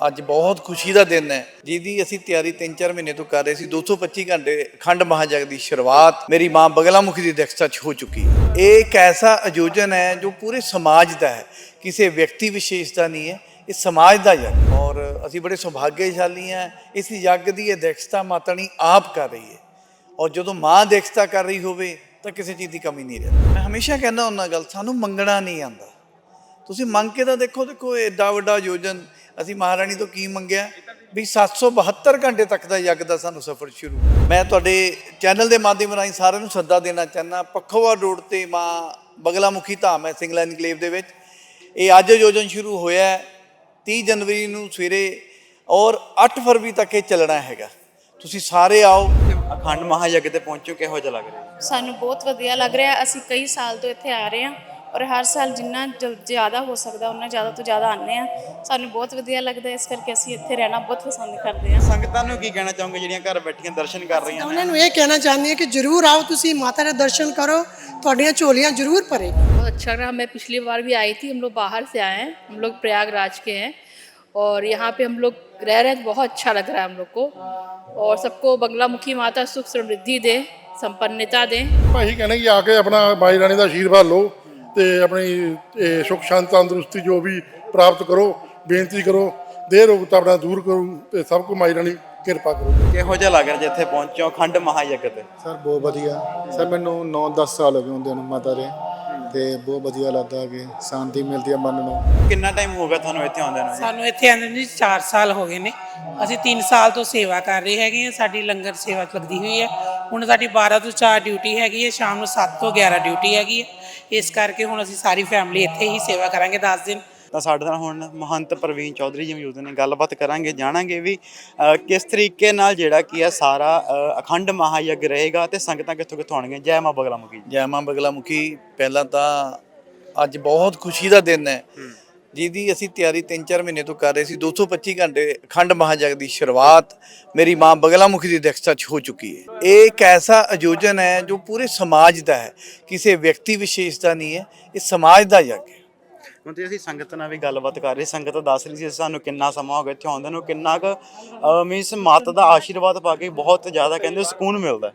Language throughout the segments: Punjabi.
ਅੱਜ ਬਹੁਤ ਖੁਸ਼ੀ ਦਾ ਦਿਨ ਹੈ। ਜਿਹਦੀ ਅਸੀਂ ਤਿਆਰੀ 3-4 ਮਹੀਨੇ ਤੋਂ ਕਰ ਰਹੇ ਸੀ। 225 ਘੰਟੇ ਖੰਡ ਮਹਾਜਗ ਦੀ ਸ਼ੁਰੂਆਤ ਮੇਰੀ ਮਾਂ ਬਗਲਾਮੁਖੀ ਦੀ ਅਧਿਕਸ਼ਤਾ 'ਚ ਹੋ ਚੁੱਕੀ ਇਹ ਇੱਕ ਐਸਾ ਆਯੋਜਨ ਹੈ ਜੋ ਪੂਰੇ ਸਮਾਜ ਦਾ ਹੈ। ਕਿਸੇ ਵਿਅਕਤੀ ਵਿਸ਼ੇਸ਼ ਦਾ ਨਹੀਂ ਹੈ, ਇਹ ਸਮਾਜ ਦਾ ਯੱਗ ਔਰ ਅਸੀਂ ਬੜੇ ਸੁਭਾਗਿਆਸ਼ਾਲੀ ਹਾਂ। ਇਸ ਯੱਗ ਦੀ ਅਧਿਕਸ਼ਤਾ ਮਾਤਣੀ ਆਪ ਕਰ ਰਹੀ ਹੈ। ਔਰ ਜਦੋਂ ਮਾਂ ਅਧਿਕਸ਼ਤਾ ਕਰ ਰਹੀ ਹੋਵੇ, ਤਾਂ ਕਿਸੇ ਚੀਜ਼ ਦੀ ਕਮੀ ਨਹੀਂ ਰਹਿੰਦੀ। ਮੈਂ ਹਮੇਸ਼ਾ ਕਹਿੰਦਾ ਉਹਨਾਂ ਗੱਲ, ਸਾਨੂੰ ਮੰਗਣਾ ਨਹੀਂ ਆਂਦਾ ਤੁਸੀਂ ਮੰਗ ਕੇ ਤਾਂ ਦੇਖੋ ਦੇਖੋ ਇਹ ਵੱਡਾ ਆਯੋਜਨ ਅਸੀਂ ਮਹਾਰਾਣੀ ਤੋਂ ਕੀ ਮੰਗਿਆ? ਵੀ 772 ਘੰਟੇ ਤੱਕ ਦਾ ਯੱਗ ਦਾ ਸਾਨੂੰ ਸਫ਼ਰ ਸ਼ੁਰੂ। ਮੈਂ ਤੁਹਾਡੇ ਚੈਨਲ ਦੇ ਮਾਧਿਅਮ ਰਾਹੀਂ ਸਾਰਿਆਂ ਨੂੰ ਸੱਦਾ ਦੇਣਾ ਚਾਹੁੰਦਾ ਪੱਖੋਵਾ ਰੋਡ ਤੇ ਮਾਂ ਬਗਲਾਮੁਖੀ ਧਾਮ ਹੈ ਸਿੰਗਲਾ ਇਨਕਲੇਵ ਦੇ ਵਿੱਚ। ਇਹ ਅੱਜ ਯੋਜਨ ਸ਼ੁਰੂ ਹੋਇਆ ਹੈ 30 ਜਨਵਰੀ ਨੂੰ ਸਵੇਰੇ ਔਰ 8 ਫਰਵਰੀ ਤੱਕ ਇਹ ਚੱਲਣਾ ਹੈਗਾ। ਤੁਸੀਂ ਸਾਰੇ ਆਓ। ਅਖੰਡ ਮਹਾਯੱਗ ਤੇ ਪਹੁੰਚੋ, ਕਿਹੋ ਜਿਹਾ ਲੱਗ ਰਿਹਾ? ਸਾਨੂੰ ਬਹੁਤ ਵਧੀਆ ਲੱਗ ਰਿਹਾ। ਅਸੀਂ ਕਈ ਸਾਲ ਤੋਂ ਇੱਥੇ ਆ ਰਹੇ ਹਾਂ। ਔਰ ਹਰ ਸਾਲ ਜਿੰਨਾ ਜਲ- ਜ਼ਿਆਦਾ ਹੋ ਸਕਦਾ ਉਹਨਾਂ ਜ਼ਿਆਦਾ ਤੋਂ ਜ਼ਿਆਦਾ ਆਉਂਦੇ ਹਾਂ ਸਾਨੂੰ ਬਹੁਤ ਵਧੀਆ ਲੱਗਦਾ ਹੈ, ਇਸ ਕਰਕੇ ਅਸੀਂ ਇੱਥੇ ਰਹਿਣਾ ਬਹੁਤ ਪਸੰਦ ਕਰਦੇ ਹਾਂ ਸੰਗਤਾਂ ਨੂੰ ਕੀ ਕਹਿਣਾ ਚਾਹੋਗੇ ਜਿਹੜੀਆਂ ਘਰ ਬੈਠੀਆਂ ਦਰਸ਼ਨ ਕਰ ਰਹੀਆਂ ਨੇ ਉਹਨਾਂ ਨੂੰ ਇਹ ਕਹਿਣਾ ਚਾਹੁੰਦੀ ਹਾਂ ਕਿ ਜਰੂਰ ਆਓ ਤੁਸੀਂ ਮਾਤਾ ਦੇ ਦਰਸ਼ਨ ਕਰੋ ਤੁਹਾਡੀਆਂ ਝੋਲੀਆਂ ਜਰੂਰ ਭਰੇ बहुत अच्छा रहा मैं पिछली बार भी आई थी हम लोग बाहर से आए हैं हम लोग प्रयागराज के हैं और यहाँ पे हम लोग रह रहे हैं तो बहुत अच्छा लग रहा है हम लोग को और सबको बंगलामुखी माता सुख समृद्धि दे संपन्नता दें ਭਾਈ ਕਹਿੰਦੇ ਕਿ ਆ ਕੇ ਆਪਣਾ ਬਾਈ ਰਾਣੀ ਦਾ ਆਸ਼ੀਰਵਾਦ ਲਓ ਤੇ ਆਪਣੀ ਇਹ ਸੁੱਖ ਸ਼ਾਂਤੀ ਤੰਦਰੁਸਤੀ ਜੋ ਵੀ ਪ੍ਰਾਪਤ ਕਰੋ ਬੇਨਤੀ ਕਰੋ ਦੇ ਰੋਗ ਤਾਂ ਆਪਣਾ ਦੂਰ ਕਰੋ ਤੇ ਸਭ ਕੋ ਮਾਈ ਰਾਣੀ ਕਿਰਪਾ ਕਰੋ। ਕਿਹੋ ਜਿਹਾ ਲੱਗ ਰਿਹਾ ਜਿੱਥੇ ਪਹੁੰਚੋ ਅਖੰਡ ਮਹਾਯੱਗ ਤੇ? ਸਰ ਬਹੁਤ ਵਧੀਆ। ਸਰ ਮੈਨੂੰ 9-10 ਸਾਲ ਹੋ ਗਏ ਹੁੰਦੇ ਨੂੰ ਮਾਤਾ ਦੇ ਤੇ ਬਹੁਤ ਵਧੀਆ ਲੱਗਦਾ ਕਿ ਸ਼ਾਂਤੀ ਮਿਲਦੀ ਹੈ ਮਨ ਨੂੰ। ਕਿੰਨਾ ਟਾਈਮ ਹੋ ਗਿਆ ਤੁਹਾਨੂੰ ਇੱਥੇ ਆਉਂਦੇ ਨੂੰ ਜੀ? ਸਾਨੂੰ ਇੱਥੇ ਆਉਂਦੇ ਨੂੰ ਜੀ 4 ਸਾਲ ਹੋ ਗਏ ਨੇ। ਅਸੀਂ 3 ਸਾਲ ਤੋਂ ਸੇਵਾ ਕਰ ਰਹੇ ਹੈਗੇ ਹਾਂ ਸਾਡੀ ਲੰਗਰ ਸੇਵਾ ਲੱਗਦੀ ਹੋਈ ਹੈ। ਹੁਣ ਸਾਡੀ 12 ਤੋਂ 4 ਡਿਊਟੀ ਹੈਗੀ ਹੈ ਸ਼ਾਮ ਨੂੰ 7 ਤੋਂ 11 ਡਿਊਟੀ ਹੈਗੀ ਹੈ। ਇਸ ਕਰਕੇ ਹੁਣ ਅਸੀਂ ਸਾਰੀ ਫੈਮਿਲੀ ਇੱਥੇ ਹੀ ਸੇਵਾ ਕਰਾਂਗੇ 10 ਦਿਨ। ਤਾਂ ਸਾਡੇ ਨਾਲ ਹੁਣ ਮਹੰਤ ਪ੍ਰਵੀਨ ਚੌਧਰੀ ਜੀ ਮੌਜੂਦ ਨੇ ਗੱਲਬਾਤ ਕਰਾਂਗੇ ਜਾਣਾਂਗੇ ਵੀ ਕਿਸ ਤਰੀਕੇ ਨਾਲ ਜਿਹੜਾ ਕੀ ਹੈ ਸਾਰਾ ਅਖੰਡ ਮਹਾਯੱਗ ਰਹੇਗਾ ਤੇ ਸੰਗਤਾਂ ਕਿੱਥੋਂ ਕਿੱਥੋਂ ਆਉਣਗੀਆਂ? ਜੈ ਮਾਂ ਬਗਲਾਮੁਖੀ ਜੀ। ਜੈ ਮਾਂ ਬਗਲਾਮੁਖੀ। ਪਹਿਲਾਂ ਤਾਂ ਅੱਜ ਬਹੁਤ ਖੁਸ਼ੀ ਦਾ ਦਿਨ ਹੈ। ਜਿਹਦੀ ਅਸੀਂ ਤਿਆਰੀ 3-4 ਮਹੀਨੇ ਤੋਂ ਕਰ ਰਹੇ ਸੀ 225 ਘੰਟੇ ਖੰਡ ਮਹਾਜਗ ਦੀ ਸ਼ੁਰੂਆਤ ਮੇਰੀ ਮਾਂ ਬਗਲਾਮੁਖੀ ਦੀ ਅਧਿਕਸ਼ਤਾ 'ਚ ਹੋ ਚੁੱਕੀ ਹੈ। ਇਹ ਇੱਕ ਐਸਾ ਆਯੋਜਨ ਹੈ ਜੋ ਪੂਰੇ ਸਮਾਜ ਦਾ ਹੈ ਕਿਸੇ ਵਿਅਕਤੀ ਵਿਸ਼ੇਸ਼ ਦਾ ਨਹੀਂ ਹੈ ਇਹ ਸਮਾਜ ਦਾ ਯੱਗ ਹੈ। ਹੁਣ ਤੇ ਅਸੀਂ ਸੰਗਤ ਨਾਲ ਵੀ ਗੱਲਬਾਤ ਕਰ ਰਹੇ ਸੰਗਤ ਦੱਸ ਰਹੀ ਸੀ ਸਾਨੂੰ ਕਿੰਨਾ ਸਮਾਂ ਹੋ ਗਿਆ ਇੱਥੇ ਆਉਂਦੇ ਨੂੰ ਕਿੰਨਾ ਕੁ ਮੀਨਸ ਮਾਤਾ ਦਾ ਆਸ਼ੀਰਵਾਦ ਪਾ ਕੇ ਬਹੁਤ ਜ਼ਿਆਦਾ ਕਹਿੰਦੇ ਸਕੂਨ ਮਿਲਦਾ।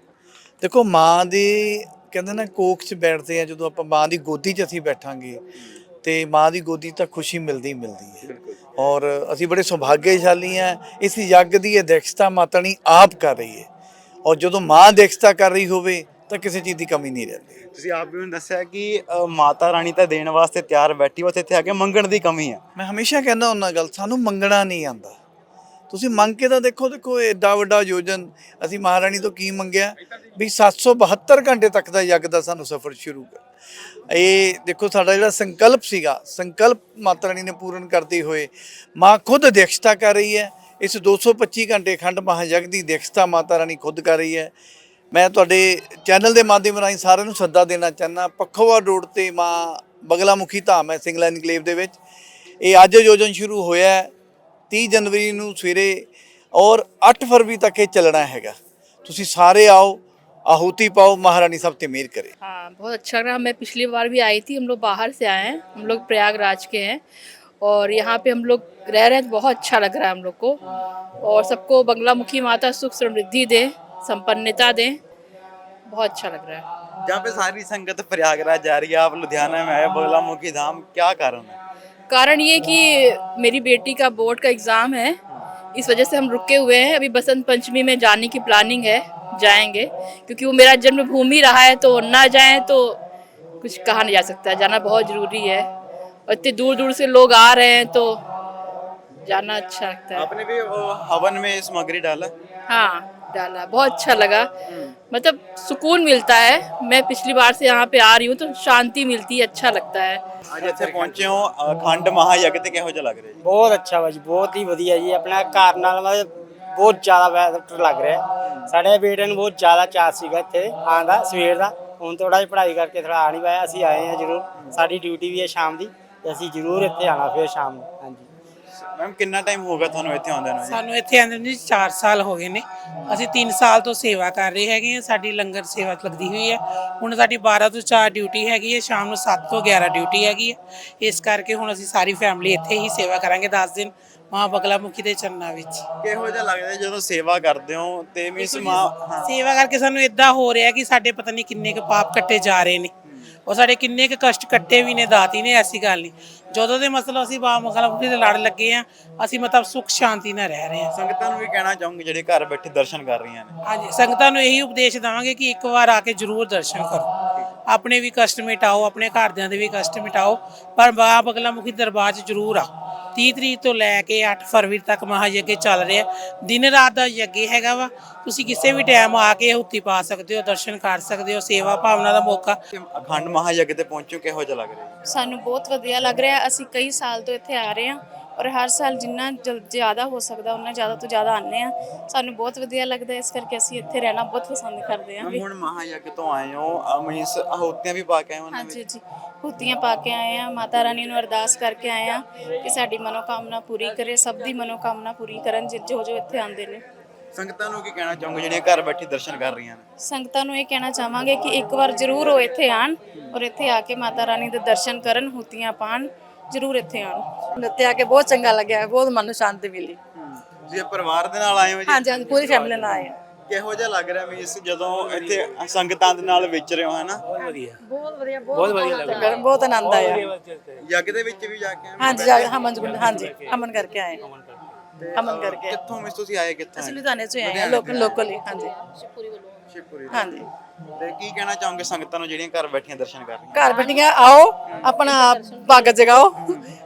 ਦੇਖੋ ਮਾਂ ਦੀ ਕਹਿੰਦੇ ਨਾ ਕੋਖ 'ਚ ਬੈਠਦੇ ਆ ਜਦੋਂ ਆਪਾਂ ਮਾਂ ਦੀ ਗੋਦੀ 'ਚ ਅਸੀਂ ਬੈਠਾਂਗੇ ਤੇ ਮਾਂ ਦੀ ਗੋਦੀ ਤਾਂ ਖੁਸ਼ੀ ਮਿਲਦੀ ਮਿਲਦੀ ਹੈ। ਔਰ ਅਸੀਂ ਬੜੇ ਸੁਭਾਗਿਆਸ਼ਾਲੀ ਹਾਂ। ਇਸ ਯੱਗ ਦੀ ਅਧਿਕਸ਼ਤਾ ਮਾਤਣੀ ਆਪ ਕਰ ਰਹੀ ਹੈ। ਔਰ ਜਦੋਂ ਮਾਂ ਅਧਿਕਸ਼ਤਾ ਕਰ ਰਹੀ ਹੋਵੇ ਤਾਂ ਕਿਸੇ ਚੀਜ਼ ਦੀ ਕਮੀ ਨਹੀਂ ਰਹਿੰਦੀ। ਤੁਸੀਂ ਆਪ ਵੀ ਮੈਨੂੰ ਦੱਸਿਆ ਕਿ ਮਾਤਾ ਰਾਣੀ ਤਾਂ ਦੇਣ ਵਾਸਤੇ ਤਿਆਰ ਬੈਠੀ ਬਸ ਇੱਥੇ ਆ ਕੇ ਮੰਗਣ ਦੀ ਕਮੀ ਹੈ ਮੈਂ ਹਮੇਸ਼ਾ ਕਹਿੰਦਾ ਉਹਨਾਂ ਗੱਲ ਸਾਨੂੰ ਮੰਗਣਾ ਨਹੀਂ ਆਂਦਾ ਤੁਸੀਂ ਮੰਗ ਕੇ ਤਾਂ ਦੇਖੋ ਦੇਖੋ ਇਹ ਏਡਾ ਵੱਡਾ ਯੋਜਨ ਅਸੀਂ ਮਹਾਰਾਣੀ ਤੋਂ ਕੀ ਮੰਗਿਆ? ਵੀ 772 ਘੰਟੇ ਤੱਕ ਦਾ ਯੱਗ ਦਾ ਸਾਨੂੰ ਸਫ਼ਰ ਸ਼ੁਰੂ ਕਰ। ਇਹ ਦੇਖੋ ਸਾਡਾ ਜਿਹੜਾ ਸੰਕਲਪ ਸੀਗਾ, ਸੰਕਲਪ ਮਾਤਾ ਰਾਣੀ ਨੇ ਪੂਰਨ ਕਰਦੇ ਹੋਏ ਮਾਂ ਖੁਦ ਅਧਿਕਸ਼ਤਾ ਕਰ ਰਹੀ ਹੈ। ਇਸ 225 ਘੰਟੇ ਖੰਡ ਮਹਾਜਗ ਦੀ ਅਧਿਕਸ਼ਤਾ ਮਾਤਾ ਰਾਣੀ ਖੁਦ ਕਰ ਰਹੀ ਹੈ। ਮੈਂ ਤੁਹਾਡੇ ਚੈਨਲ ਦੇ ਮਾਧਿਅਮ ਰਾਹੀਂ ਸਾਰਿਆਂ ਨੂੰ ਸੱਦਾ ਦੇਣਾ ਚਾਹੁੰਦਾ ਪੱਖੋਵਾ ਰੋਡ ਤੇ ਮਾਂ ਬਗਲਾਮੁਖੀ ਧਾਮ ਹੈ ਸਿੰਗਲਾ ਇਨਕਲੇਵ ਦੇ ਵਿੱਚ। ਇਹ ਅੱਜ ਆਯੋਜਨ ਸ਼ੁਰੂ ਹੋਇਆ ਹੈ 30 ਜਨਵਰੀ ਨੂੰ ਸਵੇਰੇ ਔਰ 8 ਫਰਵਰੀ ਤੱਕ ਇਹ ਚੱਲਣਾ ਹੈਗਾ। ਤੁਸੀਂ ਸਾਰੇ ਆਓ आहुति पाओ महारानी सब तमीर करे। हाँ बहुत अच्छा रहा। मैं पिछली बार भी आई थी हम लोग बाहर से आए हैं। हम लोग प्रयागराज के हैं। और यहाँ पे हम लोग रह रहे हैं बहुत अच्छा लग रहा है हम लोग को। और सबको बंगला मुखी माता सुख समृद्धि दे संपन्नता दे। बहुत अच्छा लग रहा है। जहाँ पे सारी संगत प्रयागराज जा रही है आप लुधियाना में आए बंगला मुखी धाम क्या कारण है? कारण ये कि मेरी बेटी का बोर्ड का एग्ज़ाम है इस वजह से हम रुके हुए हैं। अभी बसंत पंचमी में जाने की प्लानिंग है जाएँगे। क्योंकि वो मेरा जन्मभूमि रहा है तो ना जाएँ तो कुछ कहा नहीं जा सकता। जाना बहुत ज़रूरी है। और इतने दूर दूर से लोग आ रहे हैं तो जाना अच्छा लगता है। आपने भी वो हवन में सामग्री डाला? हाँ। डाला बहुत अच्छा लगा मतलब सुकून मिलता है मैं पिछली बार से यहाँ पे आ रही हूँ तो शांति मिलती है अच्छा लगता है ਅੱਜ ਇੱਥੇ ਪਹੁੰਚੇ ਹੋ ਅਖੰਡ ਮਹਾਯੱਗ ਤੇ ਕਿਹੋ ਜਿਹਾ ਲੱਗ ਰਿਹਾ ਜੀ ਬਹੁਤ ਅੱਛਾ ਵਾ ਜੀ ਬਹੁਤ ਹੀ ਵਧੀਆ ਜੀ ਆਪਣਾ ਘਰ ਨਾਲ ਮਤਲਬ ਬਹੁਤ ਜ਼ਿਆਦਾ ਬੈਟਰ ਲੱਗ ਰਿਹਾ ਸਾਡੇ ਬੇਟੇ ਨੂੰ ਬਹੁਤ ਜ਼ਿਆਦਾ ਚਾਅ ਸੀਗਾ ਇੱਥੇ ਆਉਣ ਦਾ ਸਵੇਰ ਦਾ ਹੁਣ ਥੋੜਾ ਜਿਹਾ ਪੜ੍ਹਾਈ ਕਰਕੇ ਥੋੜਾ ਆ ਨਹੀਂ ਪਾਇਆ ਅਸੀਂ ਆਏ ਹਾਂ ਜ਼ਰੂਰ ਸਾਡੀ ਡਿਊਟੀ ਵੀ ਹੈ ਸ਼ਾਮ ਦੀ ਤੇ ਅਸੀਂ ਜ਼ਰੂਰ ਇੱਥੇ ਆਣਾ ਫਿਰ ਸ਼ਾਮ ਨੂੰ ਹਾਂਜੀ ਮੈਮ ਕਿੰਨਾ ਟਾਈਮ ਹੋ ਗਿਆ ਤੁਹਾਨੂੰ ਇੱਥੇ ਆਉਂਦੇ ਨੂੰ ਜੀ? ਸਾਨੂੰ ਇੱਥੇ ਆਉਂਦੇ ਨੂੰ ਜੀ 4 ਸਾਲ ਹੋ ਗਏ ਨੇ। ਅਸੀਂ 3 ਸਾਲ ਤੋਂ ਸੇਵਾ ਕਰ ਰਹੇ ਹੈਗੇ ਹਾਂ। ਸਾਡੀ ਲੰਗਰ ਸੇਵਾ ਲੱਗਦੀ ਹੋਈ ਹੈ। ਹੁਣ ਸਾਡੀ 12 ਤੋਂ 4 ਡਿਊਟੀ ਹੈਗੀ ਹੈ। ਸ਼ਾਮ ਨੂੰ 7 ਤੋਂ 11 ਡਿਊਟੀ ਹੈਗੀ ਹੈ। ਇਸ ਕਰਕੇ ਹੁਣ ਅਸੀਂ ਸਾਰੀ ਫੈਮਿਲੀ ਇੱਥੇ ਹੀ ਸੇਵਾ ਕਰਾਂਗੇ 10 ਦਿਨ ਮਾਂ ਬਗਲਾ ਮੁਖੀ ਦੇ ਚਰਨਾਂ ਵਿੱਚ। ਕਿਹੋ ਜਿਹਾ ਲੱਗਦਾ ਜਦੋਂ ਸੇਵਾ ਕਰਦੇ ਹੋ ਤੇ ਮਿਸ ਮਾਂ ਸੇਵਾ ਕਰਕੇ ਸਾਨੂੰ ਇਦਾਂ ਹੋ ਰਿਹਾ ਕਿ ਸਾਡੇ ਪਤਾ ਨਹੀਂ ਕਿੰਨੇ ਕੁ ਪਾਪ ਕੱਟੇ ਜਾ ਰਹੇ ਨੇ। ਉਹ ਸਾਡੇ ਕਿੰਨੇ ਕੁ ਕਸ਼ਟ ਕੱਟੇ ਵੀ ਨੇ ਦਾਤੀ ਨੇ ਐਸੀ ਗੱਲ ਨਹੀਂ। ਜਦੋਂ ਦੇ ਮਤਲਬ ਅਸੀਂ ਮਾਂ ਬਗਲਾ ਮੁਖੀ ਦੇ ਲੜ ਲੱਗੇ ਆ ਅਸੀਂ ਮਤਲਬ ਸੁੱਖ ਸ਼ਾਂਤੀ ਨਾਲ ਰਹਿ ਰਹੇ ਹਾਂ ਸੰਗਤਾਂ ਨੂੰ ਵੀ ਕਹਿਣਾ ਚਾਹੂੰਗੀ ਜਿਹੜੇ ਘਰ ਬੈਠੇ ਦਰਸ਼ਨ ਕਰ ਰਹੀਆਂ ਨੇ। ਹਾਂਜੀ ਸੰਗਤਾਂ ਨੂੰ ਇਹੀ ਉਪਦੇਸ਼ ਦਵਾਂਗੇ ਕਿ ਇੱਕ ਵਾਰ ਆ ਕੇ ਜ਼ਰੂਰ ਦਰਸ਼ਨ ਕਰੋ। ਆਪਣੇ ਵੀ ਕਸ਼ਟ ਮਿਟਾਓ ਆਪਣੇ ਘਰਦਿਆਂ ਦੇ ਵੀ ਕਸ਼ਟ ਮਿਟਾਓ ਪਰ ਬਾਬਾ ਬਗਲਾ ਮੁਖੀ ਦਰਬਾਰ 'ਚ ਜ਼ਰੂਰ ਆਓ। 30 ਤਰੀਕ ਤੋਂ ਲੈ ਕੇ 8 ਫਰਵਰੀ ਤੱਕ ਮਹਾਯੱਗੇ ਚੱਲ ਰਿਹਾ ਦਿਨ ਰਾਤ ਦਾ ਯੱਗੇ ਹੈਗਾ ਵਾ ਤੁਸੀਂ ਕਿਸੇ ਵੀ ਟਾਈਮ ਆ ਕੇ ਹੁੱਤੀ ਪਾ ਸਕਦੇ ਹੋ ਦਰਸ਼ਨ ਕਰ ਸਕਦੇ ਹੋ ਸੇਵਾ ਭਾਵਨਾ ਦਾ ਮੌਕਾ ਅਖੰਡ ਮਹਾਯੱਗ ਤੇ ਪਹੁੰਚੋ ਕਿਹੋ ਜਿਹਾ ਲੱਗ ਰਿਹਾ? ਸਾਨੂੰ ਬਹੁਤ ਵਧੀਆ ਲੱਗ ਰਿਹਾ। ਅਸੀਂ ਕਈ ਸਾਲ ਤੋਂ ਇੱਥੇ ਆ ਰਹੇ ਹਾਂ ਔਰ ਹਰ ਸਾਲ ਜਿੰਨਾ ਜਲ- ਜ਼ਿਆਦਾ ਹੋ ਸਕਦਾ ਉਹਨਾਂ ਜ਼ਿਆਦਾ ਤੋਂ ਜ਼ਿਆਦਾ ਆਉਂਦੇ ਆ ਸਾਨੂੰ ਬਹੁਤ ਵਧੀਆ ਲੱਗਦਾ ਇਸ ਕਰਕੇ ਅਸੀਂ ਇੱਥੇ ਰਹਿਣਾ ਬਹੁਤ ਪਸੰਦ ਕਰਦੇ ਹਾਂ। ਮੈਮ ਵੀ ਹੁਣ ਮਹਾਯੱਗ ਤੋਂ ਆਏ ਹੋ ਮੀਨਸ ਆਹੂਤੀਆਂ ਵੀ ਪਾ ਕੇ ਆਏ ਹੋ ਉਹਨਾਂ ਹਾਂਜੀ ਵਿੱਚ। ਜੀ ਹੁੱਤੀਆਂ ਪਾ ਕੇ ਆਏ ਆ ਮਾਤਾ ਰਾਣੀ ਨੂੰ ਅਰਦਾਸ ਕਰਕੇ ਆਏ ਆ ਕਿ ਸਾਡੀ ਮਨੋਕਾਮਨਾ ਪੂਰੀ ਕਰੇ ਸਭ ਦੀ ਮਨੋਕਾਮਨਾ ਪੂਰੀ ਕਰਨ ਜਿ- ਜੋ ਜੋ ਇੱਥੇ ਆਉਂਦੇ ਨੇ। ਸੰਗਤਾਂ ਨੂੰ ਕੀ ਕਹਿਣਾ ਚਾਹੋਗੇ ਜਿਹੜੀਆਂ ਘਰ ਬੈਠੀ ਦਰਸ਼ਨ ਕਰ ਰਹੀਆਂ ਨੇ? ਸੰਗਤਾਂ ਨੂੰ ਇਹ ਕਹਿਣਾ ਚਾਹਾਂਗੇ ਕਿ ਇੱਕ ਵਾਰ ਜ਼ਰੂਰ ਉਹ ਇੱਥੇ ਆਣ ਔਰ ਇੱਥੇ ਆ ਕੇ ਮਾਤਾ ਰਾਣੀ ਦੇ ਦਰਸ਼ਨ ਕਰਨ ਹੁੱਤੀਆਂ ਪਾਣ ਜ਼ਰੂਰ ਇੱਥੇ ਆਣ ਇੱਥੇ ਆ ਕੇ ਬਹੁਤ ਚੰਗਾ ਲੱਗਿਆ ਬਹੁਤ ਮਨ ਨੂੰ ਸ਼ਾਂਤੀ ਮਿਲੀ। ਤੁਸੀਂ ਪਰਿਵਾਰ ਦੇ ਨਾਲ ਆਏ ਹੋ ਜੀ? ਹਾਂਜੀ ਹਾਂਜੀ ਪੂਰੀ ਫੈਮਿਲੀ ਨਾਲ ਆਏ ਹਾਂ ਕਿਹੋ ਜਿਹਾ ਲੱਗ ਰਿਹਾ ਮੀਨਸ ਜਦੋਂ ਇੱਥੇ ਸੰਗਤਾਂ ਦੇ ਨਾਲ ਵਿਚ ਰਹੇ ਹੋ ਹੈ ਨਾ ਬਹੁਤ ਵਧੀਆ ਬਹੁਤ ਵਧੀਆ ਲੱਗਾ ਬਹੁਤ ਆਨੰਦ ਆਇਆ। ਯੱਗ ਦੇ ਵਿੱਚ ਵੀ ਜਾ ਕੇ ਆਏ ਹੋ? ਹਾਂਜੀ ਜਾ ਹਮਨ ਗੁੰਡ ਹਾਂਜੀ ਅਮਨ ਕਰਕੇ ਆਏ। ਅਮਨ ਕਰਕੇ ਕਿੱਥੋਂ? ਮਿਸ ਤੁਸੀਂ ਆਏ ਕਿੱਥੋਂ ਅਸੀਂ? ਲੁਧਿਆਣੇ ਤੋਂ ਆਏ ਹਾਂ ਲੋਕਲ ਲੋਕਲ ਹੀ ਹਾਂਜੀ। ਸ਼ਿਵਪੁਰੀ ਤੋਂ। ਹਾਂਜੀ। ਤੇ ਕੀ ਕਹਿਣਾ ਚਾਹੋਗੇ ਸੰਗਤਾਂ ਨੂੰ ਜਿਹੜੀਆਂ ਘਰ ਬੈਠੀਆਂ ਦਰਸ਼ਨ ਕਰ ਰਹੀਆਂ? ਘਰ ਬੈਠੀਆਂ, ਆਓ, ਆਪਣਾ ਭਾਗ ਜਗਾਓ।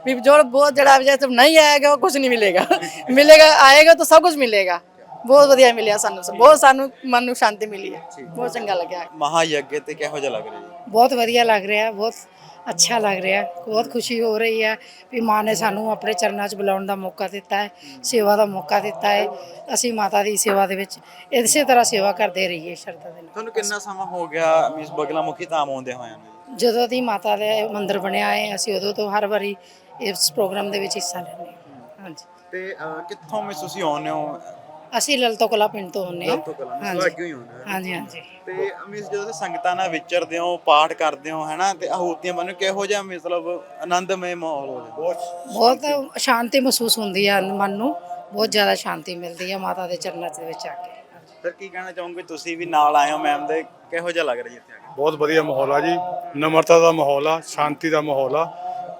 ਵੀ ਜੋ ਬਹੁਤ ਜਿਹੜਾ ਜੇ ਤੁਮ ਨਹੀਂ ਆਏਗਾ, ਉਹ ਕੁਝ ਨਹੀਂ ਮਿਲੇਗਾ। ਮਿਲੇਗਾ, ਆਏਗਾ ਤਾਂ ਸਭ ਕੁਝ ਮਿਲੇਗਾ। ਬਹੁਤ ਵਧੀਆ ਮਿਲਿਆ ਸਾਨੂੰ ਬਹੁਤ ਸਾਨੂੰ ਮਨ ਨੂੰ ਸ਼ਾਂਤੀ ਮਿਲੀ ਹੈ। ਬਹੁਤ ਚੰਗਾ ਲੱਗਿਆ। ਮਹਾਯੱਗ ਤੇ ਕਿਹੋ ਜਿਹਾ ਲੱਗ ਰਿਹਾ ਜੀ? ਬਹੁਤ ਵਧੀਆ ਲੱਗ ਰਿਹਾ ਬਹੁਤ ਅੱਛਾ ਲੱਗ ਰਿਹਾ। ਬਹੁਤ ਖੁਸ਼ੀ ਹੋ ਰਹੀ ਹੈ ਵੀ ਮਾਂ ਨੇ ਸਾਨੂੰ ਆਪਣੇ ਚਰਨਾਂ 'ਚ ਬੁਲਾਉਣ ਦਾ ਮੌਕਾ ਦਿੱਤਾ ਹੈ ਸੇਵਾ ਦਾ ਮੌਕਾ ਦਿੱਤਾ ਹੈ। ਅਸੀਂ ਮਾਤਾ ਦੀ ਸੇਵਾ ਦੇ ਵਿੱਚ ਇਸੇ ਤਰ੍ਹਾਂ ਸੇਵਾ ਕਰਦੇ ਰਹੀਏ ਸ਼ਰਧਾ ਦੇ ਨਾਲ। ਤੁਹਾਨੂੰ ਕਿੰਨਾ ਸਮਾਂ ਹੋ ਗਿਆ ਮਿਸ ਬਗਲਾ ਮੁਖੀ ਧਾਮ ਆਉਂਦੇ ਹੋਇਆਂ ਨੂੰ? ਜਦੋਂ ਦੀ ਮਾਤਾ ਦੇ ਮੰਦਿਰ ਬਣਿਆ ਹੈ ਅਸੀਂ ਉਦੋਂ ਤੋਂ ਹਰ ਵਾਰੀ ਇਸ ਪ੍ਰੋਗਰਾਮ ਦੇ ਵਿੱਚ ਹਿੱਸਾ ਲੈਂਦੇ ਹਾਂ। ਹਾਂਜੀ। ਤੇ ਅਹ, ਕਿੱਥੋਂ ਮਿਸ ਤੁਸੀਂ ਆਉਂਦੇ ਹੋ ਅਸੀਂ ਲਲਤੋ ਕਲਾ ਪਿੰਡ ਤੋਂ ਹੁੰਨੇ ਕਲਾਂ ਹਾਂਜੀ। ਹੀ ਹੋ ਹਾਂਜੀ ਹਾਂਜੀ। ਤੇ ਮਿਸ ਜਦੋਂ ਤੁਸੀਂ ਸੰਗਤਾਂ ਨਾਲ ਵਿਚਰਦੇ ਹੋ ਪਾਠ ਕਰਦੇ ਹੋ ਹੈਨਾ ਤੇ ਆਹੂਤੀਆਂ ਬਣ ਕਿਹੋ ਜਿਹਾ ਮਤਲਬ ਆਨੰਦਮਈ ਮਾਹੌਲ ਹੋ ਜਾਂਦਾ? ਬਹੁਤ ਸ਼ਾਂਤੀ। ਮਹਿਸੂਸ ਹੁੰਦੀ ਹੈ ਮਨ ਨੂੰ। ਬਹੁਤ ਜ਼ਿਆਦਾ ਸ਼ਾਂਤੀ ਮਿਲਦੀ ਹੈ ਮਾਤਾ ਦੇ ਚਰਨਾਂ ਦੇ ਵਿੱਚ ਆ ਕੇ। ਸਰ ਕੀ ਕਹਿਣਾ ਚਾਹੋਗੇ ਤੁਸੀਂ ਵੀ ਨਾਲ ਆਏ ਹੋ ਮੈਮ ਦੇ ਕਿਹੋ ਜਿਹਾ ਲੱਗ ਰਿਹਾ ਜੀ ਇੱਥੇ ਆ ਕੇ? ਬਹੁਤ ਵਧੀਆ ਮਾਹੌਲ ਆ ਜੀ। ਨਮਰਤਾ ਦਾ ਮਾਹੌਲ ਆ ਸ਼ਾਂਤੀ ਦਾ ਮਾਹੌਲ ਆ।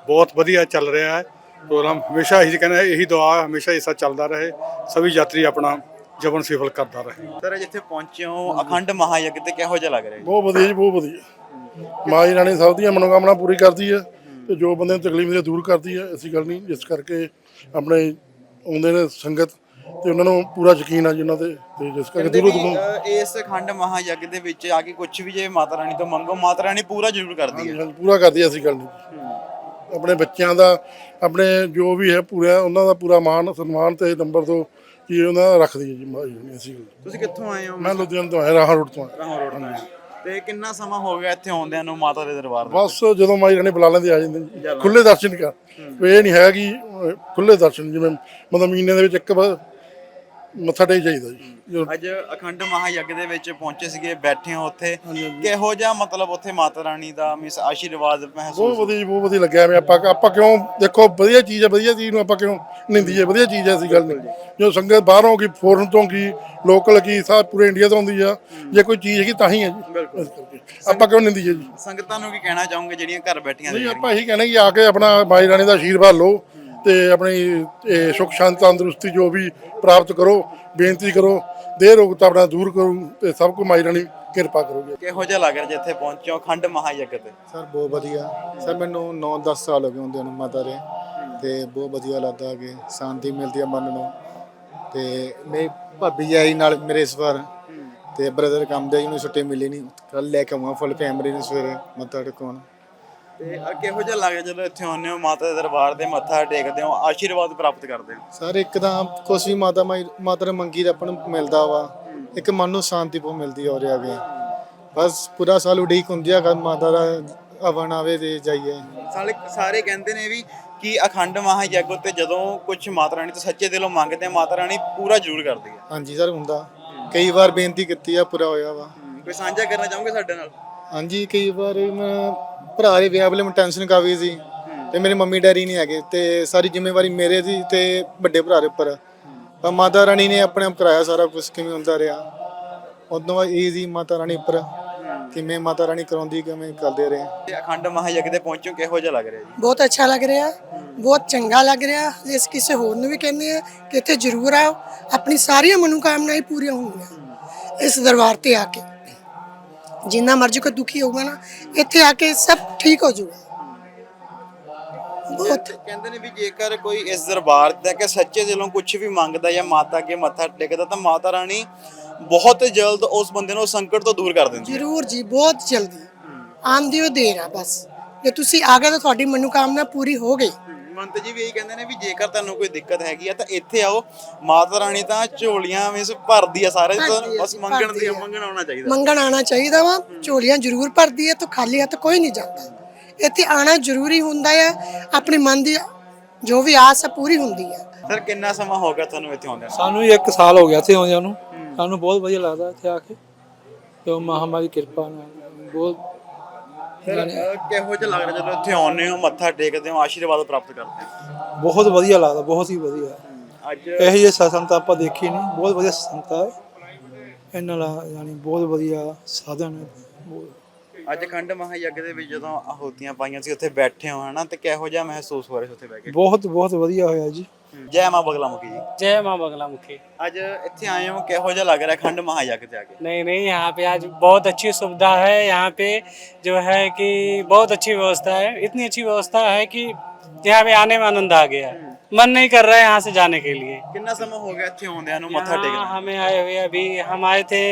ਬਹੁਤ ਵਧੀਆ ਚੱਲ ਰਿਹਾ ਹੈ। ਪ੍ਰੋਗਰਾਮ ਹਮੇਸ਼ਾ ਇਹੀ ਕਹਿੰਦਾ ਇਹੀ ਦੁਆ ਹਮੇਸ਼ਾ ਇਸਾ ਚੱਲਦਾ ਰਹੇ ਸਭੀ ਯਾਤਰੀ ਆਪਣਾ ਜੀਵਨ ਸਫਲ ਕਰਦਾ ਰਹੇ। ਸਰ ਜਿੱਥੇ ਪਹੁੰਚੇ ਹੋ ਅਖੰਡ ਮਹਾਯੱਗ ਤੇ ਕਿਹੋ ਜਿਹਾ ਲੱਗ ਰਿਹਾ ਬਹੁਤ ਵਧੀਆ ਜੀ ਬਹੁਤ ਵਧੀਆ। ਮਾਂ ਜੀ ਰਾਣੀ ਸਭ ਦੀਆਂ ਮਨੋਕਾਮਨਾ ਪੂਰੀ ਕਰਦੀ ਹੈ ਤੇ ਜੋ ਬੰਦੇ ਨੂੰ ਤਕਲੀਫ ਦੇ ਦੂਰ ਕਰਦੀ ਹੈ। ਐਸੀ ਗੱਲ ਨਹੀਂ ਜਿਸ ਕਰਕੇ ਆਪਣੇ ਆਉਂਦੇ ਨੇ ਸੰਗਤ ਤੇ ਉਹਨਾਂ ਨੂੰ ਪੂਰਾ ਯਕੀਨ ਆ ਜੀ ਉਹਨਾਂ ਤੇ ਤੇ ਜਿਸ ਕਰਕੇ ਦੂਰੋਂ ਦੂਰੋਂ ਇਸ ਅਖੰਡ ਮਹਾਯੱਗ ਦੇ ਵਿੱਚ ਆ ਕੇ ਕੁਝ ਵੀ ਜੇ ਮਾਤਾ ਰਾਣੀ ਤੋਂ ਮੰਗੋ ਮਾਤਾ ਰਾਣੀ ਪੂਰਾ ਜ਼ਰੂਰ ਕਰਦੀ ਹੈ। ਪੂਰਾ ਕਰਦੀ ਹੈ ਐਸੀ ਗੱਲ ਨਹੀਂ। ਆਪਣੇ ਬੱਚਿਆਂ ਦਾ ਆਪਣੇ ਜੋ ਵੀ ਹੈ ਪੂਰਾ ਉਹਨਾਂ ਦਾ ਪੂਰਾ ਮਾਣ ਸਨਮਾਨ ਤੇ ਨੰਬਰ ਤੋਂ ਕੀ ਉਹਨਾਂ ਦਾ ਰੱਖਦੀ ਹੈ ਜੀ ਮਾਂ ਜੀ ਰਾਣੀ, ਐਸੀ ਗੱਲ ਨਹੀਂ। ਤੁਸੀਂ ਕਿੱਥੋਂ ਆਏ ਹੋ? ਮੈਂ ਲੁਧਿਆਣਾ ਤੋਂ ਆਇਆ ਰਾਹਾ ਰੋਡ ਤੋਂ ਆਇਆ। ਰਾਹੋਂ ਰੋਡ ਤੋਂ। ਤੇ ਕਿੰਨਾ ਸਮਾਂ ਹੋ ਗਿਆ ਇੱਥੇ ਆਉਂਦਿਆਂ ਨੂੰ ਮਾਤਾ ਦੇ ਦਰਬਾਰ ਦੇ ਬਸ ਜਦੋਂ ਮਾਈ ਰਾਣੀ ਬੁਲਾ ਲੈਂਦੇ ਆ ਜਾਂਦੇ ਖੁੱਲੇ ਦਰਸ਼ਨ ਕਰ। ਇਹ ਨਹੀਂ ਹੈ ਕਿ ਖੁੱਲੇ ਦਰਸ਼ਨ ਜਿਵੇਂ ਮਤਲਬ ਮਹੀਨੇ ਦੇ ਵਿੱਚ ਇੱਕ ਵਾਰ ਮੱਥਾ ਟੇਕ ਜਾਈਦਾ ਜੀ ਅੱਜ ਅਖੰਡ ਮਹਾਯੱਗ ਦੇ ਵਿੱਚ ਪਹੁੰਚੇ ਸੀਗੇ ਬੈਠੇ ਹੋ ਉੱਥੇ। ਕਿਹੋ ਜਿਹਾ ਮਤਲਬ ਉੱਥੇ ਮਾਤਾ ਰਾਣੀ ਦਾ ਮਿਸ ਆਸ਼ੀਰਵਾਦ ਬਹੁਤ ਮਹਿਸੂਸ ਵਧੀਆ ਜੀ ਬਹੁਤ ਵਧੀਆ ਲੱਗਿਆ ਮੈਂ ਆਪਾਂ ਆਪਾਂ ਕਿਉਂ ਦੇਖੋ ਵਧੀਆ ਚੀਜ਼ ਹੈ ਵਧੀਆ ਚੀਜ਼ ਨੂੰ ਆਪਾਂ ਕਿਉਂ ਨਿੰਦੀਏ ਵਧੀਆ ਚੀਜ਼ ਹੈ ਐਸੀ ਗੱਲ ਨਹੀਂ ਜੋ। ਸੰਗਤ ਬਾਹਰੋਂ ਕੀ ਫੋਰਨ ਤੋਂ ਕੀ ਲੋਕਲ ਕੀ ਸਭ ਪੂਰੇ ਇੰਡੀਆ ਤੋਂ ਆਉਂਦੀ ਆ ਜੇ ਕੋਈ ਚੀਜ਼ ਹੈਗੀ ਤਾਂ ਹੀ ਹੈ ਜੀ। ਆਪਾਂ ਕਿਉਂ ਨਿੰਦੀਏ ਜੀ? ਸੰਗਤਾਂ ਨੂੰ ਕੀ ਕਹਿਣਾ ਚਾਹੋਗੇ ਜਿਹੜੀਆਂ ਘਰ ਬੈਠੀਆਂ ਨਹੀਂ ਨੇ ਆਪਾਂ ਇਹੀ ਕਹਿੰਦੇ ਕਿ ਆ ਕੇ ਆਪਣਾ ਮਾਈ ਰਾਣੀ ਦਾ ਆਸ਼ੀਰਵਾਦ ਲਓ। ਤੇ ਆਪਣੀ ਇਹ ਸੁੱਖ ਸ਼ਾਂਤੀ ਤੰਦਰੁਸਤੀ ਜੋ ਵੀ ਪ੍ਰਾਪਤ ਕਰੋ ਬੇਨਤੀ ਕਰੋ ਦੇਹ ਰੋਗ ਤਾਂ ਆਪਣਾ ਦੂਰ ਕਰੂ ਤੇ ਸਭ ਕੁ ਮਾਈ ਰਾਣੀ ਕਿਰਪਾ ਕਰੋਗੇ। ਕਿਹੋ ਜਿਹਾ ਲੱਗ ਰਿਹਾ ਜਿੱਥੇ ਪਹੁੰਚੇ ਹੋ ਅਖੰਡ ਮਹਾਯੱਗ ਤੇ? ਸਰ ਬਹੁਤ ਵਧੀਆ। ਸਰ ਮੈਨੂੰ 9-10 ਸਾਲ ਹੋ ਗਏ ਹੁੰਦੇ ਨੂੰ ਮਾਤਾ ਦੇ। ਤੇ ਬਹੁਤ ਵਧੀਆ ਲੱਗਦਾ ਕਿ ਸ਼ਾਂਤੀ ਮਿਲਦੀ ਹੈ ਮਨ ਨੂੰ। ਤੇ ਮੇਰੀ ਭਾਬੀ ਜੀ ਆਈ ਨਾਲ ਮੇਰੇ ਇਸ ਵਾਰ। ਤੇ ਬ੍ਰਦਰ ਕੰਮ ਦੇ ਜਿਹਨੂੰ ਛੁੱਟੀ ਮਿਲੀ ਨਹੀਂ ਕੱਲ ਲੈ ਕੇ ਆਵਾਂ ਫੁੱਲ ਫੈਮਿਲੀ ਨੂੰ ਸਵੇਰੇ ਮੱਥਾ ਟੇਕਣ ਤੇ ਅਹ ਕਿਹੋ ਜਿਹਾ ਲੱਗ ਰਿਹਾ ਜਦੋਂ ਇੱਥੇ ਆਉਂਦੇ ਹੋ ਮਾਤਾ ਦੇ ਦਰਬਾਰ ਤੇ ਮੱਥਾ ਟੇਕਦੇ ਹੋ ਆਸ਼ੀਰਵਾਦ ਪ੍ਰਾਪਤ ਕਰਦੇ ਹੋ? ਸਰ ਇੱਕ ਤਾਂ ਕੁਛ ਵੀ ਮਾਤਾ ਮਾਈ ਮਾਤਾ ਨੇ ਮੰਗੀ ਤਾਂ ਆਪਾਂ ਨੂੰ ਮਿਲਦਾ ਵਾ। ਇੱਕ ਮਨ ਨੂੰ ਸ਼ਾਂਤੀ ਬਹੁਤ ਮਿਲਦੀ ਹੋ ਰਿਹਾ ਗਿਆ ਬਸ ਪੂਰਾ ਸਾਲ ਉਡੀਕ ਹੁੰਦੀ ਆ ਕਦ ਮਾਤਾ ਦਾ ਆਵਣ ਆਵੇ ਤੇ ਜਾਈਏ। ਸਾਰੇ ਸਾਰੇ ਕਹਿੰਦੇ ਨੇ ਵੀ ਕਿ ਅਖੰਡ ਮਹਾਯੱਗ ਉੱਤੇ ਜਦੋਂ ਕੁਝ ਮਾਤਾ ਰਾਣੀ ਤੋਂ ਸੱਚੇ ਦਿਲੋਂ ਮੰਗਦੇ ਆ ਮਾਤਾ ਰਾਣੀ ਪੂਰਾ ਜ਼ਰੂਰ ਕਰਦੀ ਹੈ ਹਾਂਜੀ ਸਰ ਹੁੰਦਾ। ਕਈ ਵਾਰ ਬੇਨਤੀ ਕੀਤੀ ਆ ਪੂਰਾ ਹੋਇਆ ਵਾ। ਕੋਈ ਸਾਂਝਾ ਕਰਨਾ ਚਾਹੋਗੇ ਸਾਡੇ ਨਾਲ? ਹਾਂਜੀ ਕਈ ਵਾਰ ਮੈਂ ਭਰਾ ਦੇ ਵਿਆਹ ਵੇਲੇ ਮੈਂ ਟੈਨਸ਼ਨ ਕਾਫੀ ਸੀ ਤੇ ਮੇਰੇ ਮੰਮੀ ਡੈਡੀ ਨਹੀਂ ਹੈਗੇ ਤੇ ਸਾਰੀ ਜ਼ਿੰਮੇਵਾਰੀ ਮੇਰੇ ਦੀ ਤੇ ਵੱਡੇ ਭਰਾ ਦੇ ਉੱਪਰ। ਆ। ਪਰ ਮਾਤਾ ਰਾਣੀ ਨੇ ਆਪਣੇ ਆਪ ਕਰਾਇਆ ਸਾਰਾ ਕੁਝ ਕਿਵੇਂ ਹੁੰਦਾ ਰਿਹਾ। ਉਦੋਂ ਬਾਅਦ ਇਹ ਸੀ ਮਾਤਾ ਰਾਣੀ ਉੱਪਰ ਕਿਵੇਂ ਮਾਤਾ ਰਾਣੀ ਕਰਾਉਂਦੀ ਕਿਵੇਂ ਕਰਦੇ ਰਹੇ। ਤੇ ਅਖੰਡ ਮਹਾਯੱਗ ਤੇ ਪਹੁੰਚੋ ਕਿਹੋ ਜਿਹਾ ਲੱਗ ਰਿਹਾ ਜੀ? ਬਹੁਤ ਅੱਛਾ ਲੱਗ ਰਿਹਾ ਬਹੁਤ ਚੰਗਾ ਲੱਗ ਰਿਹਾ। ਇਸ ਕਿਸੇ ਹੋਰ ਨੂੰ ਵੀ ਕਹਿੰਦੇ ਆ ਕਿ ਇੱਥੇ ਜ਼ਰੂਰ ਆਓ ਆਪਣੀ ਸਾਰੀਆਂ ਮਨੋਕਾਮਨਾਵਾਂ ਪੂਰੀਆਂ ਹੋਣਗੀਆਂ ਇਸ ਦਰਬਾਰ ਤੇ ਆ ਕੇ। ਜਿੰਨਾ ਮਰਜ਼ੀ ਕੋਈ ਦੁਖੀ ਹੋਊਗਾ ਨਾ ਇੱਥੇ ਆ ਕੇ ਸਭ ਠੀਕ ਹੋ ਜਾਊਗਾ। ਬਹੁਤ। ਕਹਿੰਦੇ ਨੇ ਵੀ ਜੇਕਰ ਕੋਈ ਇਸ ਦਰਬਾਰ ਤੇ ਆ ਕੇ ਸੱਚੇ ਦਿਲੋਂ ਕੁਝ ਵੀ ਮੰਗਦਾ ਜਾਂ ਮਾਤਾ ਅੱਗੇ ਮੱਥਾ ਟੇਕਦਾ ਤਾਂ ਮਾਤਾ ਰਾਣੀ ਬਹੁਤ ਜਲਦ ਉਸ ਬੰਦੇ ਨੂੰ ਉਸ ਸੰਕਟ ਤੋਂ ਦੂਰ ਕਰ ਦਿੰਦੀ ਹੈ। ਜ਼ਰੂਰ ਜੀ ਬਹੁਤ ਜਲਦੀ। ਆਂਦੀ ਹੋ ਦੇਰ ਆ ਬਸ। ਜੇ ਤੁਸੀਂ ਆ ਗਏ ਤਾਂ ਤੁਹਾਡੀ ਮਨੋਕਾਮਨਾ ਪੂਰੀ ਹੋ ਗਈ। ਮੰਤ ਜੀ ਵੀ ਇਹੀ ਕਹਿੰਦੇ ਨੇ ਵੀ ਜੇਕਰ ਤੁਹਾਨੂੰ ਕੋਈ ਦਿੱਕਤ ਹੈਗੀ ਆ ਤਾਂ ਇੱਥੇ ਆਓ। ਮਾਤਾ ਰਾਣੀ ਤਾਂ ਝੋਲੀਆਂ ਵਿੱਚ ਭਰਦੀ ਆ ਸਾਰੇ ਤੁਹਾਨੂੰ ਆ, ਬਸ ਮੰਗਣ ਦੀ ਆ। ਮੰਗਣ ਆਉਣਾ ਚਾਹੀਦਾ। ਮੰਗਣ ਆਣਾ ਚਾਹੀਦਾ ਵਾ ਝੋਲੀਆਂ ਜ਼ਰੂਰ ਭਰਦੀ ਹੈ ਤਾਂ ਖਾਲੀ ਹੱਥ ਕੋਈ ਨਹੀਂ ਜਾਂਦਾ। ਇੱਥੇ ਆਣਾ ਜ਼ਰੂਰੀ ਹੁੰਦਾ ਹੈ ਆਪਣੇ ਮਨ ਦੀ ਜੋ ਵੀ ਆਸ ਹੈ ਪੂਰੀ ਹੁੰਦੀ ਹੈ ਸਰ ਕਿੰਨਾ ਸਮਾਂ ਹੋ ਗਿਆ ਤੁਹਾਨੂੰ ਇੱਥੇ ਆਉਂਦੇ ਸਾਨੂੰ ਜੀ ਇੱਕ ਸਾਲ ਹੋ ਗਿਆ ਇੱਥੇ ਆਉਂਦਿਆਂ ਨੂੰ। ਸਾਨੂੰ ਬਹੁਤ ਵਧੀਆ ਲੱਗਦਾ ਇੱਥੇ ਆ ਕੇ। ਤੇ ਮਹਾਮਾਰੀ ਕਿਰਪਾ ਨਾਲ ਬਹੁਤ ਫਿਰ ਅਹ, ਕਿਹੋ ਜਿਹਾ ਲੱਗ ਰਿਹਾ ਜਦੋਂ ਇੱਥੇ ਆਉਂਦੇ ਹੋ ਮੱਥਾ ਟੇਕਦੇ ਹੋ ਆਸ਼ੀਰਵਾਦ ਪ੍ਰਾਪਤ ਕਰਦੇ ਹੋ? ਬਹੁਤ ਵਧੀਆ ਲੱਗਦਾ ਬਹੁਤ ਹੀ ਵਧੀਆ। ਅੱਜ ਇਹੋ ਜਿਹੇ ਸੰਤ ਆਪਾਂ ਦੇਖੀ ਨਹੀਂ ਬਹੁਤ ਵਧੀਆ ਸੰਤ ਹੈ ਇਹਨਾਂ ਨਾਲ ਯਾਨੀ ਬਹੁਤ ਵਧੀਆ ਸਾਧਨ ਹੈ ਅੱਜ ਖੰਡ ਮਹਾਯੱਗ ਦੇ ਵਿੱਚ ਜਦੋਂ ਆਹੂਤੀਆਂ ਪਾਈਆਂ ਸੀ ਉੱਥੇ ਬੈਠੇ ਹੋ ਹਨਾ ਤੇ ਕਿਹੋ ਜਿਹਾ ਮਹਿਸੂਸ ਹੋ ਰਿਹਾ ਸੀ ਉੱਥੇ ਬਹਿ ਕੇ? ਬਹੁਤ ਬਹੁਤ ਵਧੀਆ ਹੋਇਆ ਜੀ। ਜੈ ਮਾਂ ਬਗਲਾ ਮੁਖੀ ਜੀ जय माँ बगला मुखी ਅੱਜ ਇੱਥੇ ਆਏ ਹੋ ਕਿਹੋ ਜਿਹਾ ਲੱਗ ਰਿਹਾ ਖੰਡ ਮਹਾਯੱਗ ਤੇ ਆ ਕੇ नहीं नहीं यहाँ पे आज बहुत अच्छी सुविधा है यहाँ पे जो है कि बहुत अच्छी व्यवस्था है इतनी अच्छी व्यवस्था है कि यहाँ पे आने में आनंद आ गया मन नहीं कर रहा है यहाँ से जाने के लिए ਕਿੰਨਾ ਸਮਾਂ ਹੋ ਗਿਆ ਇੱਥੇ ਆਉਂਦਿਆਂ ਨੂੰ ਮੱਥਾ यहाँ ਟੇਕਣ हमें आए हुए अभी हम आए थे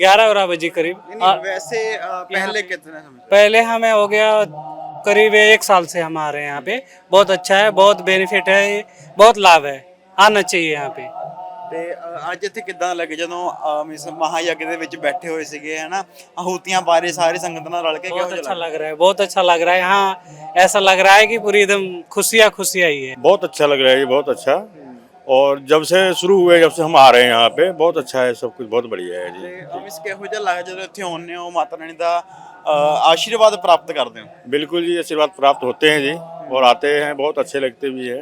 ग्यारह बारह बजे करीब नहीं, और नहीं, वैसे अ, पहले कितने समय से? पहले हमें हो गया करीब एक साल से हम आ रहे हैं यहाँ पे बहुत अच्छा है बहुत बेनिफिट है बहुत लाभ है आना चाहिए यहाँ पे ਤੇ ਅ, ਅੱਜ ਇੱਥੇ ਕਿੱਦਾਂ ਲੱਗੇ ਜਦੋਂ ਅ, ਮਿਸ ਮਹਾਯੱਗ ਦੇ ਵਿੱਚ ਬੈਠੇ ਹੋਏ ਸੀਗੇ ਹਨਾ ਆਹੂਤੀਆਂ ਬਾਰੇ ਸਾਰੀ ਸੰਗਤ ਨਾਲ ਰਲ ਕੇ ਕਿਹੋ बहुत ਜਿਹਾ अच्छा ਲੱਗਾ लग रहा है बहुत अच्छा लग रहा है यहाँ ऐसा लग रहा है कि पूरी एकदम खुशियाँ खुशियाँ ही है बहुत अच्छा लग रहा है ये बहुत अच्छा और जब से शुरू हुए जब से हम आ रहे हैं यहाँ पे बहुत अच्छा है सब कुछ बहुत बढ़िया है जी ਤੇ ਅ, ਮਿਸ ਕਿਹੋ ਜਿਹਾ ਲੱਗਾ ਜਦੋਂ ਇੱਥੇ ਆਉਂਦੇ ਹੋ ਮਾਤਾ ਰਾਣੀ ਦਾ ਅ, ਆਸ਼ੀਰਵਾਦ ਪ੍ਰਾਪਤ ਕਰਦੇ ਹੋ बिल्कुल जी आशीर्वाद प्राप्त होते हैं जी और आते हैं बहुत अच्छे लगते भी हैं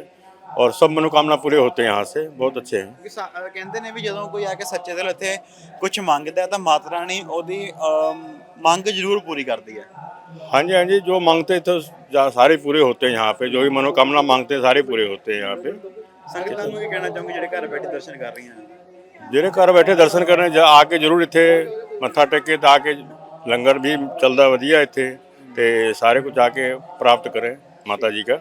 और सब मनोकामना पूरे होते हैं यहाँ से बहुत अच्छे हैं ਕਿ ਸਾ- ਅ, ਕਹਿੰਦੇ ਨੇ ਵੀ ਜਦੋਂ ਕੋਈ ਆ ਕੇ ਸੱਚੇ ਦਿਲ ਇੱਥੇ ਕੁਝ ਮੰਗਦਾ ਹੈ ਤਾਂ ਮਾਤਾ ਰਾਣੀ ਉਹਦੀ ਅਮ, ਮੰਗ ਜ਼ਰੂਰ ਪੂਰੀ ਕਰਦੀ ਹੈ हाँ जी हाँ जी जो मांगते थे जा- सारे पूरे होते हैं यहाँ पे जो भी मनोकामना मांगते हैं सारे पूरे होते हैं यहाँ पे ਸੰਗਤਾਂ ਨੂੰ ਵੀ ਕਹਿਣਾ ਚਾਹੂੰਗੀ ਜਿਹੜੇ ਘਰ ਬੈਠੇ ਦਰਸ਼ਨ ਕਰ ਰਹੀਆਂ ਨੇ ਜਿਹੜੇ ਘਰ ਬੈਠੇ ਦਰਸ਼ਨ ਕਰਨੇ ਜਾ ਆ ਕੇ ਜਰੂਰ ਇੱਥੇ ਮੱਥਾ ਟੇਕੇ ਤਾਂ ਆ ਕੇ ਲੰਗਰ ਵੀ ਚੱਲਦਾ ਵਧੀਆ ਇੱਥੇ ਤੇ ਸਾਰੇ ਕੁਝ ਆ ਕੇ ਪ੍ਰਾਪਤ ਕਰੇ ਮਾਤਾ ਜੀ ਦਾ